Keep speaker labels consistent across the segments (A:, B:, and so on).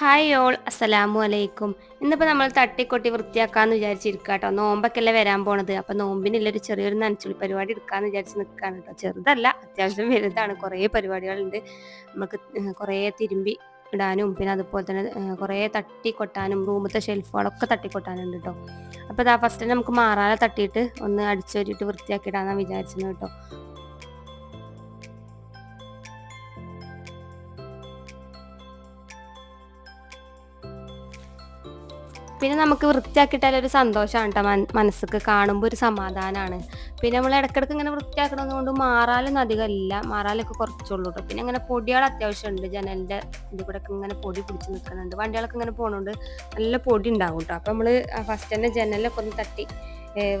A: Hi all അസ്സലാമു അലൈക്കും ഇന്നിപ്പോൾ നമ്മൾ തട്ടിക്കൊട്ടി വൃത്തിയാക്കാന്ന് വിചാരിച്ചിരിക്കുക കേട്ടോ നോമ്പൊക്കെയല്ലേ വരാൻ പോണത്. അപ്പോൾ നോമ്പിനുള്ളൊരു ചെറിയൊരു നനച്ചുള്ളി പരിപാടി എടുക്കാന്ന് വിചാരിച്ച് നിൽക്കുകയാണ് കേട്ടോ ചെറുതല്ല അത്യാവശ്യം വലുതാണ്. കുറേ പരിപാടികളുണ്ട്. നമുക്ക് കുറേ തിരുമ്പി ഇടാനും പിന്നെ അതുപോലെ തന്നെ കുറേ തട്ടിക്കൊട്ടാനും റൂമത്തെ ഷെൽഫുകളൊക്കെ തട്ടിക്കൊട്ടാനുണ്ട് കേട്ടോ അപ്പോൾ ഇതാ ഫസ്റ്റ് നമുക്ക് മാറാതെ തട്ടിയിട്ട് ഒന്ന് അടിച്ചൊരിട്ട് വൃത്തിയാക്കി ഇടാന്നാണ് വിചാരിച്ചത് കേട്ടോ പിന്നെ നമുക്ക് വൃത്തിയാക്കിയിട്ടാൽ ഒരു സന്തോഷമാണ് കേട്ടോ. മനസ്സിക്ക് കാണുമ്പോൾ ഒരു സമാധാനമാണ്. പിന്നെ നമ്മൾ ഇടയ്ക്കിടയ്ക്ക് ഇങ്ങനെ വൃത്തിയാക്കണമെന്ന് കൊണ്ട് മാറാലൊന്നും അധികം ഇല്ല. മാറാലൊക്കെ കുറച്ചുള്ളൂ കേട്ടോ. പിന്നെ ഇങ്ങനെ പൊടികൾ അത്യാവശ്യമുണ്ട്. ജനലിന്റെ ഇതിൽ കൂടെ ഇങ്ങനെ പൊടി പിടിച്ച് നിൽക്കുന്നുണ്ട്. വണ്ടികളൊക്കെ ഇങ്ങനെ പോകുന്നുണ്ട് നല്ല പൊടി ഉണ്ടാവും കേട്ടോ. അപ്പോൾ നമ്മൾ ഫസ്റ്റ് തന്നെ ജനലൊക്കെ ഒന്ന് തട്ടി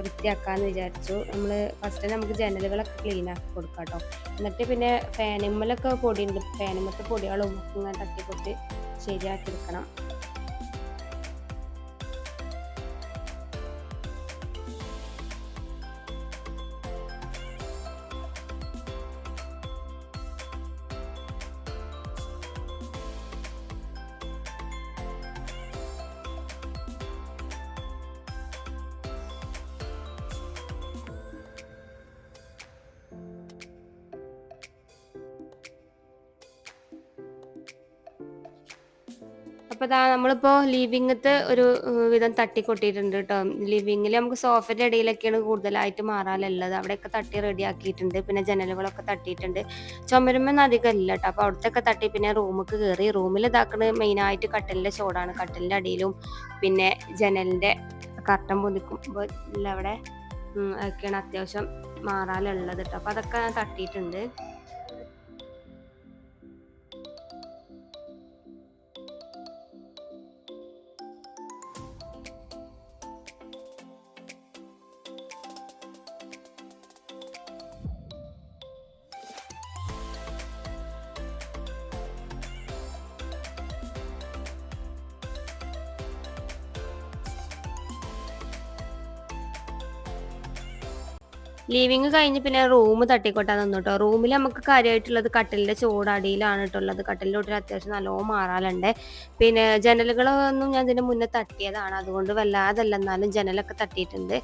A: വൃത്തിയാക്കാമെന്ന് വിചാരിച്ചു. നമ്മൾ ഫസ്റ്റ് നമുക്ക് ജനലുകളൊക്കെ ക്ലീൻ ആക്കി കൊടുക്കാം കേട്ടോ. എന്നിട്ട് പിന്നെ ഫാനിമ്മലൊക്കെ പൊടിയുണ്ട്. ഫാനിമ്മത്തെ പൊടികളും ഇങ്ങനെ തട്ടിപ്പൊട്ടി ശരിയാക്കി എടുക്കണം. അപ്പോൾ നമ്മളിപ്പോ ലിവിങ്ങത്തെ ഒരു വിധം തട്ടിക്കൊട്ടിയിട്ടുണ്ട് കേട്ടോ ലിവിങ്ങിൽ നമുക്ക് സോഫയുടെ ഇടയിലൊക്കെയാണ് കൂടുതലായിട്ട് മാറാനുള്ളത്. അവിടെയൊക്കെ തട്ടി റെഡിയാക്കിയിട്ടുണ്ട്. പിന്നെ ജനലുകളൊക്കെ തട്ടിയിട്ടുണ്ട്. ചുമരുമെന്ന് അധികം ഇല്ല കേട്ടോ അപ്പൊ അവിടത്തൊക്കെ തട്ടി പിന്നെ റൂമിക്ക് കയറി റൂമിൽ ഇതാക്കുന്നത് മെയിനായിട്ട് കട്ടലിന്റെ ചോടാണ്. കട്ടലിന്റെ അടിയിലും പിന്നെ ജനലിന്റെ കർട്ടൻ പൊതിക്കുമ്പോൾ അവിടെ ഒക്കെയാണ് അത്യാവശ്യം മാറാനുള്ളത് കേട്ടോ അപ്പൊ അതൊക്കെ തട്ടിയിട്ടുണ്ട്. ലീവിങ് കഴിഞ്ഞ് പിന്നെ റൂം തട്ടിക്കൊട്ടാൻ നിന്നു കേട്ടോ റൂമിൽ നമുക്ക് കാര്യമായിട്ടുള്ളത് കട്ടിലിന്റെ ചോടടിയിലാണ് കേട്ടുള്ളത് കട്ടിലിന്റെ ഒട്ടിൽ അത്യാവശ്യം നല്ലോണം മാറാലുണ്ട് പിന്നെ ജനലുകളൊന്നും ഞാൻ ഇതിന്റെ മുന്നേ തട്ടിയതാണ്. അതുകൊണ്ട് വല്ലാതല്ല. എന്നാലും ജനലൊക്കെ തട്ടിയിട്ടുണ്ട്.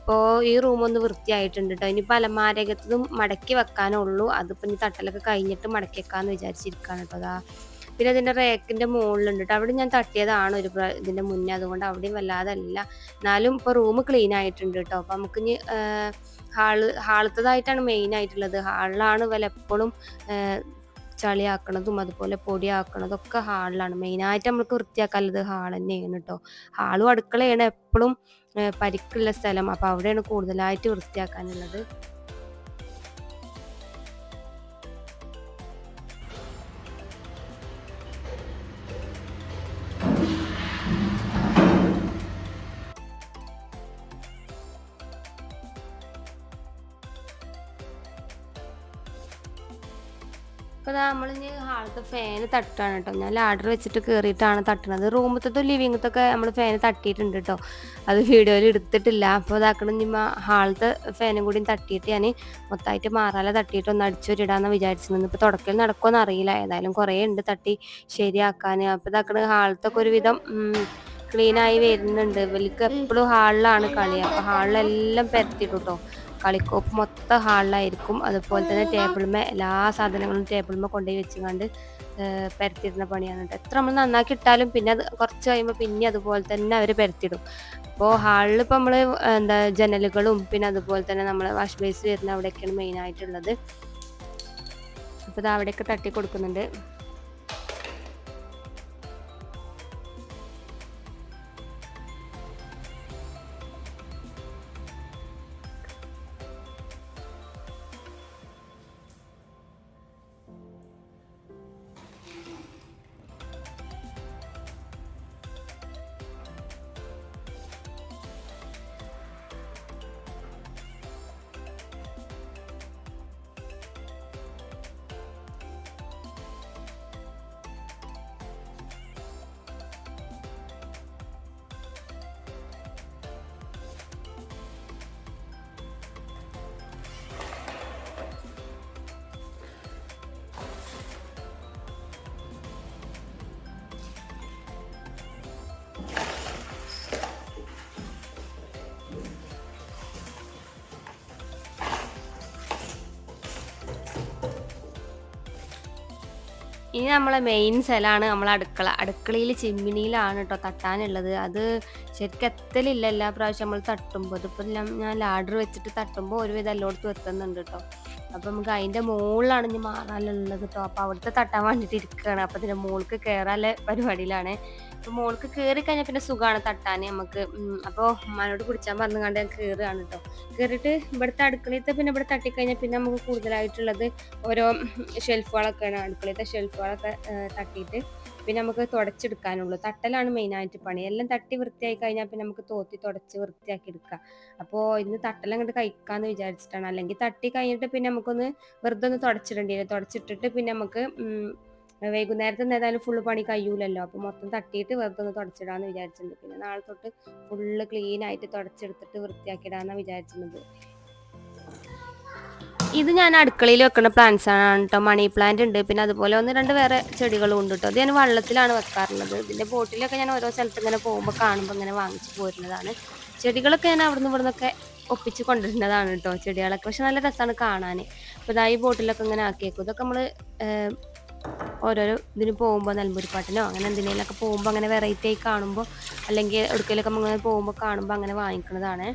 A: ഇപ്പോൾ ഈ റൂമൊന്ന് വൃത്തിയായിട്ടുണ്ട് കേട്ടോ ഇനിയിപ്പോൾ അലമാരകത്തതും മടക്കി വെക്കാനുള്ളൂ അതിപ്പോൾ ഇനി തട്ടലൊക്കെ കഴിഞ്ഞിട്ട് മടക്കി വെക്കാമെന്ന് വിചാരിച്ചിരിക്കുകയാണ് കേട്ടോ അതാ പിന്നെ അതിന്റെ റേക്കിന്റെ മുകളിലുണ്ട് കേട്ടോ അവിടെ ഞാൻ തട്ടിയതാണ് ഒരു ഇതിന്റെ മുന്നേ. അതുകൊണ്ട് അവിടെയും വല്ലാതല്ല. എന്നാലും ഇപ്പോൾ റൂം ക്ലീൻ ആയിട്ടുണ്ട് കേട്ടോ അപ്പോൾ നമുക്കിനി ഹാൾ ഹാളത്തതായിട്ടാണ് മെയിൻ ആയിട്ടുള്ളത്. ഹാളിലാണ് വില എപ്പോഴും ചളിയാക്കണതും അതുപോലെ പൊടിയാക്കണതും ഒക്കെ ഹാളിലാണ് മെയിനായിട്ട് നമ്മൾക്ക് വൃത്തിയാക്കാനുള്ളത് ഹാൾ തന്നെയാണ് കേട്ടോ ഹാളും അടുക്കളയാണ് എപ്പോഴും പരിക്കുള്ള സ്ഥലം. അപ്പോൾ അവിടെയാണ് കൂടുതലായിട്ട് വൃത്തിയാക്കാനുള്ളത്. അപ്പോൾ നമ്മളിനി ഹാളത്തെ ഫാന് തട്ടാണ് കേട്ടോ. ഞാൻ ലാഡർ വെച്ചിട്ട് കയറിയിട്ടാണ് തട്ടുന്നത് റൂമത്തെ ലിവിങ്ങത്തൊക്കെ നമ്മൾ ഫാന് തട്ടിയിട്ടുണ്ട് കേട്ടോ. അത് വീഡിയോയിൽ എടുത്തിട്ടില്ല. അപ്പോൾ അതാക്കണം ഇനി ഹാളത്തെ ഫാനും കൂടി തട്ടിയിട്ട് ഞാൻ മൊത്തമായിട്ട് മാറാല തട്ടിയിട്ട് ഒന്ന് അടിച്ചൊരിടാന്ന് വിചാരിച്ചിരുന്നു ഇപ്പോൾ തുടക്കൽ നടക്കുമെന്ന് അറിയില്ല. ഏതായാലും കുറേ ഉണ്ട് തട്ടി ശരിയാക്കാൻ അപ്പോൾ ഇതാക്കണ ഹാളത്തൊക്കെ ഒരുവിധം ക്ലീനായി വരുന്നുണ്ട്. വലിക്ക് എപ്പോഴും ഹാളിലാണ് കളി. അപ്പോൾ ഹാളിലെല്ലാം പരത്തിയിട്ടു കേട്ടോ കളിക്കോപ്പ് മൊത്തം ഹാളിലായിരിക്കും. അതുപോലെ തന്നെ ടേബിൾമേ എല്ലാ സാധനങ്ങളും ടേബിൾമേ കൊണ്ടുപോയി വെച്ചുകൊണ്ട് പരത്തിയിരുന്ന പണിയാണ് കേട്ടോ. എത്ര നമ്മൾ നന്നാക്കി ഇട്ടാലും പിന്നെ അത് കുറച്ച് കഴിയുമ്പോൾ പിന്നെ അതുപോലെ തന്നെ അവർ പരത്തിടും അപ്പോൾ ഹാളിൽ ഇപ്പോൾ നമ്മൾ എന്താ ജനലുകളും പിന്നെ അതുപോലെ തന്നെ നമ്മൾ വാഷ് ബേസ് വരുന്ന അവിടെയൊക്കെയാണ് മെയിനായിട്ടുള്ളത് അപ്പോൾ ഇത് അവിടെയൊക്കെ തട്ടി കൊടുക്കുന്നുണ്ട്. ഇനി നമ്മളെ മെയിൻ സ്ഥലമാണ് നമ്മളെ അടുക്കള. അടുക്കളയിൽ ചിമ്മിനിയിലാണ് കേട്ടോ തട്ടാനുള്ളത്. അത് ശരിക്കും എത്തലില്ല എല്ലാ പ്രാവശ്യം നമ്മൾ തട്ടുമ്പോൾ. ഇതിപ്പോൾ ഞാൻ ലാഡർ വെച്ചിട്ട് തട്ടുമ്പോൾ ഒരുവിധം എല്ലായിടത്തും എത്തുന്നുണ്ട് കേട്ടോ. അപ്പം നമുക്ക് അതിന്റെ മുകളിലാണ് ഇനി മാറാനുള്ളത് കേട്ടോ. അപ്പോൾ അവിടുത്തെ തട്ടാൻ വേണ്ടിയിട്ട് ഇരിക്കുകയാണ്. അപ്പോൾ ഇതിന്റെ മുകൾക്ക് കയറാനുള്ള പരിപാടിയിലാണ്. അപ്പോൾ മുകൾക്ക് കയറി കഴിഞ്ഞാൽ പിന്നെ സുഖമാണ് തട്ടാൻ നമുക്ക്. അപ്പോൾ ഉമ്മാനോട് കുടിച്ചാൻ പറഞ്ഞു കണ്ട് ഞാൻ കയറുകയാണ് കേട്ടോ. കയറിയിട്ട് ഇവിടുത്തെ അടുക്കളയത്തെ പിന്നെ ഇവിടെ തട്ടിക്കഴിഞ്ഞാൽ പിന്നെ നമുക്ക് കൂടുതലായിട്ടുള്ളത് ഓരോ ഷെൽഫുകളൊക്കെയാണ് അടുക്കളയത്തെ ഷെൽഫുകളൊക്കെ തട്ടിയിട്ട് പിന്നെ നമുക്ക് തുടച്ചെടുക്കാനുള്ളൂ. തട്ടലാണ് മെയിൻ ആയിട്ട് പണി. എല്ലാം തട്ടി വൃത്തിയായി കഴിഞ്ഞാൽ പിന്നെ നമുക്ക് തോത്തി തുടച്ച് വൃത്തിയാക്കി എടുക്കാം. അപ്പോൾ ഇന്ന് തട്ടെല്ലാം അങ്ങോട്ട് കഴിക്കാമെന്ന് വിചാരിച്ചിട്ടാണ്. അല്ലെങ്കിൽ തട്ടി കഴിഞ്ഞിട്ട് പിന്നെ നമുക്കൊന്ന് വെറുതെ ഒന്ന് തുടച്ചിടേണ്ടി വരും. തുടച്ചിട്ടിട്ട് പിന്നെ നമുക്ക് വൈകുന്നേരത്തെ ഏതായാലും ഫുള്ള് പണി കഴിയൂലല്ലോ. അപ്പോൾ മൊത്തം തട്ടിയിട്ട് വെറുതെ ഒന്ന് തുടച്ചിടാന്ന് വിചാരിച്ചിട്ടുണ്ട്. പിന്നെ നാളെ തൊട്ട് ഫുള്ള് ക്ലീൻ ആയിട്ട് തുടച്ചെടുത്തിട്ട് വൃത്തിയാക്കിയിടാന്നാണ് വിചാരിച്ചിരുന്നത്. ഇത് ഞാൻ അടുക്കളയിൽ വെക്കുന്ന പ്ലാന്റ്സ് ആണ് കേട്ടോ മണി പ്ലാന്റ് ഉണ്ട്. പിന്നെ അതുപോലെ ഒന്ന് രണ്ട് വേറെ ചെടികളും ഉണ്ട് കേട്ടോ അത് ഞാൻ വള്ളത്തിലാണ് വെക്കാറുള്ളത്. ഇതിന്റെ ബോട്ടിലൊക്കെ ഞാൻ ഓരോ സ്ഥലത്ത് ഇങ്ങനെ പോകുമ്പോൾ കാണുമ്പോൾ ഇങ്ങനെ വാങ്ങിച്ചു പോരുന്നതാണ്. ചെടികളൊക്കെ ഞാൻ അവിടുന്ന് ഇവിടുന്നൊക്കെ ഒപ്പിച്ച് കൊണ്ടുവരുന്നതാണ് കേട്ടോ ചെടികളൊക്കെ. പക്ഷെ നല്ല രസമാണ് കാണാൻ അപ്പോൾ ഇതാ ഈ ബോട്ടിലൊക്കെ ഇങ്ങനെ ആക്കിയേക്കും. ഇതൊക്കെ നമ്മൾ ഓരോരോ ഇതിന് പോകുമ്പോൾ നെൽമുരിപ്പാട്ടിനോ അങ്ങനെ എന്തിനേലൊക്കെ പോകുമ്പോൾ അങ്ങനെ വെറൈറ്റി ആയി കാണുമ്പോൾ അല്ലെങ്കിൽ എവിടേക്കെങ്കിലൊക്കെ നമ്മൾ പോകുമ്പോൾ കാണുമ്പോൾ അങ്ങനെ വാങ്ങിക്കുന്നതാണ്.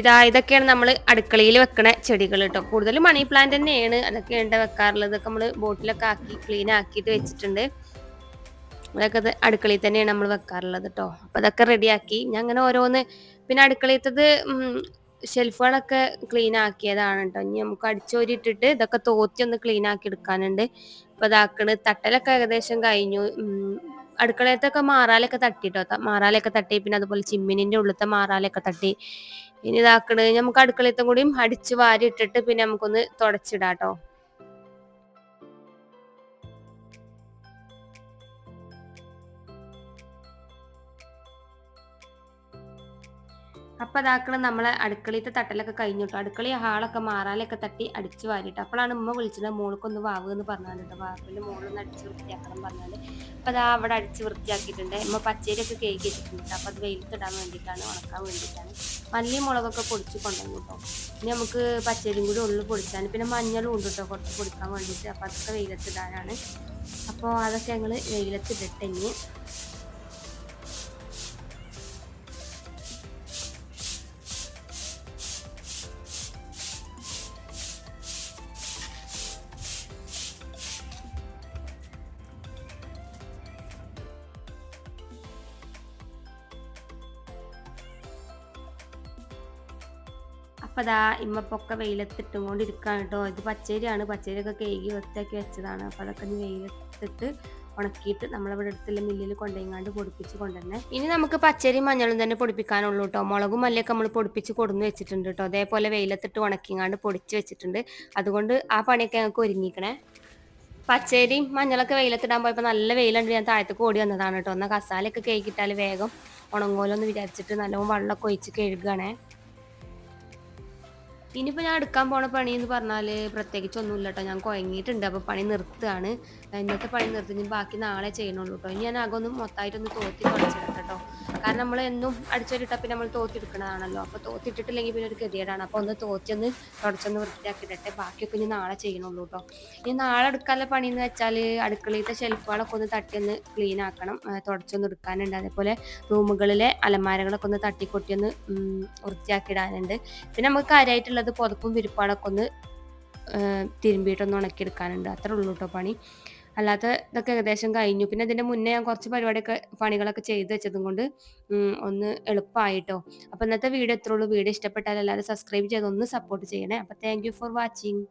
A: ഇതാ ഇതൊക്കെയാണ് നമ്മൾ അടുക്കളയിൽ വെക്കണ ചെടികൾ കേട്ടോ. കൂടുതൽ മണി പ്ലാന്റ് തന്നെയാണ്. അതൊക്കെയാണ് വെക്കാറുള്ളത്. ഇതൊക്കെ നമ്മൾ ബോട്ടിലൊക്കെ ആക്കി ക്ലീൻ ആക്കിയിട്ട് വെച്ചിട്ടുണ്ട്. അതൊക്കെ അടുക്കളയിൽ തന്നെയാണ് നമ്മൾ വെക്കാറുള്ളത് കേട്ടോ. അപ്പോൾ അതൊക്കെ റെഡിയാക്കി ഞാൻ അങ്ങനെ ഓരോന്ന് പിന്നെ അടുക്കളയിത്തത് ഷെൽഫുകളൊക്കെ ക്ലീൻ ആക്കിയതാണ് കേട്ടോ. ഇനി നമുക്ക് അടിച്ചോരിട്ടിട്ട് ഇതൊക്കെ തോത്തി ഒന്ന് ക്ലീൻ ആക്കി എടുക്കാനുണ്ട്. അപ്പോൾ ഇതാക്കണ്. തട്ടലൊക്കെ ഏകദേശം കഴിഞ്ഞു. അടുക്കളയത്തൊക്കെ മാറാലൊക്കെ തട്ടി കേട്ടോ. മാറാലൊക്കെ തട്ടി. പിന്നെ അതുപോലെ ചിമ്മിനിന്റെ ഉള്ളിലത്തെ മാറാലൊക്കെ തട്ടി. ഇനി ഇതാക്കണത് നമുക്ക് അടുക്കളത്തും കൂടിയും അടിച്ച് വാരി ഇട്ടിട്ട് പിന്നെ നമുക്കൊന്ന് തുടച്ചിടാട്ടോ. അപ്പൊ അതാക്കണം നമ്മളെ അടുക്കളയിലത്തെ തട്ടലൊക്കെ കഴിഞ്ഞിട്ടു അടുക്കളി ഹാളൊക്കെ മാറാലൊക്കെ തട്ടി അടിച്ചു വാരിട്ട് അപ്പോഴാണ് ഉമ്മ വിളിച്ചത് മോൾക്കൊന്ന് വാവ് എന്ന് പറഞ്ഞാൽ കേട്ടോ വാവിന്റെ മോളൊന്ന് അടിച്ച് വൃത്തിയാക്കണം പറഞ്ഞാൽ. അപ്പൊ അതാ അവിടെ അടിച്ച് വൃത്തിയാക്കിയിട്ടുണ്ട്. ഉമ്മ പച്ചരിയൊക്കെ കേക്ക് വെച്ചിട്ടുണ്ട് അപ്പൊ അത് വെയിലത്തിടാൻ വേണ്ടിയിട്ടാണ് ഉണക്കാൻ വേണ്ടിയിട്ടാണ്. മല്ലി മുളകൊക്കെ പൊടിച്ച് കൊണ്ടുവന്നു കേട്ടോ ഇനി നമുക്ക് പച്ചരിയും കൂടി ഉള്ളിൽ പൊടിച്ചാണ്. പിന്നെ മഞ്ഞളും ഉണ്ട് കേട്ടോ കുറച്ച് പൊടിക്കാൻ വേണ്ടിയിട്ട്. അപ്പൊ അതൊക്കെ വെയിലത്തിടാനാണ്. അപ്പോൾ അതൊക്കെ ഞങ്ങൾ വെയിലത്തിട്ടിട്ട് അപ്പം അതാ ഇമ്മപ്പൊക്കെ വെയിലത്തിട്ടും കൊണ്ടിരിക്കുകയാണ് കേട്ടോ. ഇത് പച്ചരിയാണ്. പച്ചരിയൊക്കെ കേകി വൃത്തിയാക്കി വെച്ചതാണ്. അപ്പോൾ അതൊക്കെ ഇനി വെയിലത്തിട്ട് ഉണക്കിയിട്ട് നമ്മളിവിടെ അടുത്തുള്ള മില്ലിൽ കൊണ്ടുപോയിങ്ങാണ്ട് പൊടിപ്പിച്ച് കൊണ്ടുവരണേ. ഇനി നമുക്ക് പച്ചരി മഞ്ഞളും തന്നെ പൊടിപ്പിക്കാനുള്ളൂ കേട്ടോ. മുളകും മല്ലിയൊക്കെ നമ്മൾ പൊടിപ്പിച്ച് കൊടുന്ന് വെച്ചിട്ടുണ്ട് കേട്ടോ. അതേപോലെ വെയിലത്തിട്ട് ഉണക്കിങ്ങാണ്ട് പൊടിച്ച് വെച്ചിട്ടുണ്ട്. അതുകൊണ്ട് ആ പണിയൊക്കെ ഞങ്ങൾക്ക് ഒരുങ്ങിക്കണേ. പച്ചരിയും മഞ്ഞളൊക്കെ വെയിലത്തിടാൻ പോയപ്പോൾ നല്ല വെയിലുണ്ട്. ഞാൻ താഴത്തേക്ക് ഓടി വന്നതാണ് കേട്ടോ. എന്നാൽ കസാലയൊക്കെ കേക്കിട്ടാൽ വേഗം ഉണങ്ങോലോ എന്ന് വിചാരിച്ചിട്ട് നല്ലോണം വെള്ളമൊക്കെ ഒഴിച്ച് കഴുകുകയാണേ ഇനിയിപ്പോൾ ഞാൻ എടുക്കാൻ പോണ പണി എന്ന് പറഞ്ഞാൽ പ്രത്യേകിച്ച് ഒന്നുമില്ല കേട്ടോ ഞാൻ കുഴങ്ങിയിട്ടുണ്ട് അപ്പോൾ പണി നിർത്തുകയാണ്. ഇന്നത്തെ പണി നിർത്തി ബാക്കി നാളെ ചെയ്യണുള്ളൂ കേട്ടോ ഇനി ഞാൻ ആകെ ഒന്ന് മൊത്തമായിട്ടൊന്ന് തോത്തി തുടച്ചിടട്ടെ കേട്ടോ. കാരണം നമ്മൾ എന്നും അടിച്ചൊരിട്ടാൽ പിന്നെ നമ്മൾ തോത്തിയെടുക്കണതാണല്ലോ അപ്പോൾ തോത്തിട്ടിട്ടില്ലെങ്കിൽ പിന്നെ ഒരു ഗതികേടാണ്. അപ്പോൾ ഒന്ന് തോറ്റൊന്ന് തുടച്ചൊന്ന് വൃത്തിയാക്കിയിട്ടെ ബാക്കിയൊക്കെ ഇനി നാളെ ചെയ്യണുള്ളൂ കേട്ടോ. ഇനി നാളെ എടുക്കാനുള്ള പണി എന്ന് വെച്ചാൽ അടുക്കളയിലത്തെ ഷെൽഫുകളൊക്കെ ഒന്ന് തട്ടി ഒന്ന് ക്ലീൻ ആക്കണം തുടച്ചൊന്ന് എടുക്കാനുണ്ട്. അതേപോലെ റൂമുകളിലെ അലമാരകളൊക്കെ ഒന്ന് തട്ടിക്കൊട്ടിയൊന്ന് വൃത്തിയാക്കി വൃത്തിയാക്കിയിടാനുണ്ട്. പിന്നെ നമുക്ക് കാര്യമായിട്ടുള്ളത് പുതപ്പും വിരിപ്പാടൊക്കെ ഒന്ന് തിരുമ്പിയിട്ടൊന്ന് ഉണക്കിയെടുക്കാനുണ്ട്. അത്രേ ഉള്ളൂ കേട്ടോ പണി. അല്ലാത്ത ഇതൊക്കെ ഏകദേശം കഴിഞ്ഞു. പിന്നെ ഇതിന്റെ മുന്നേ ഞാൻ കുറച്ച് പരിപാടിയൊക്കെ പണികളൊക്കെ ചെയ്ത് വെച്ചതും കൊണ്ട് ഒന്ന് എളുപ്പമായിട്ടോ അപ്പോൾ ഇന്നത്തെ വീഡിയോ എത്രയുള്ളൂ വീഡിയോ ഇഷ്ടപ്പെട്ടാൽ എല്ലാവരും സബ്സ്ക്രൈബ് ചെയ്ത് ഒന്ന് സപ്പോർട്ട് ചെയ്യണേ. അപ്പോൾ താങ്ക് ഫോർ വാച്ചിങ്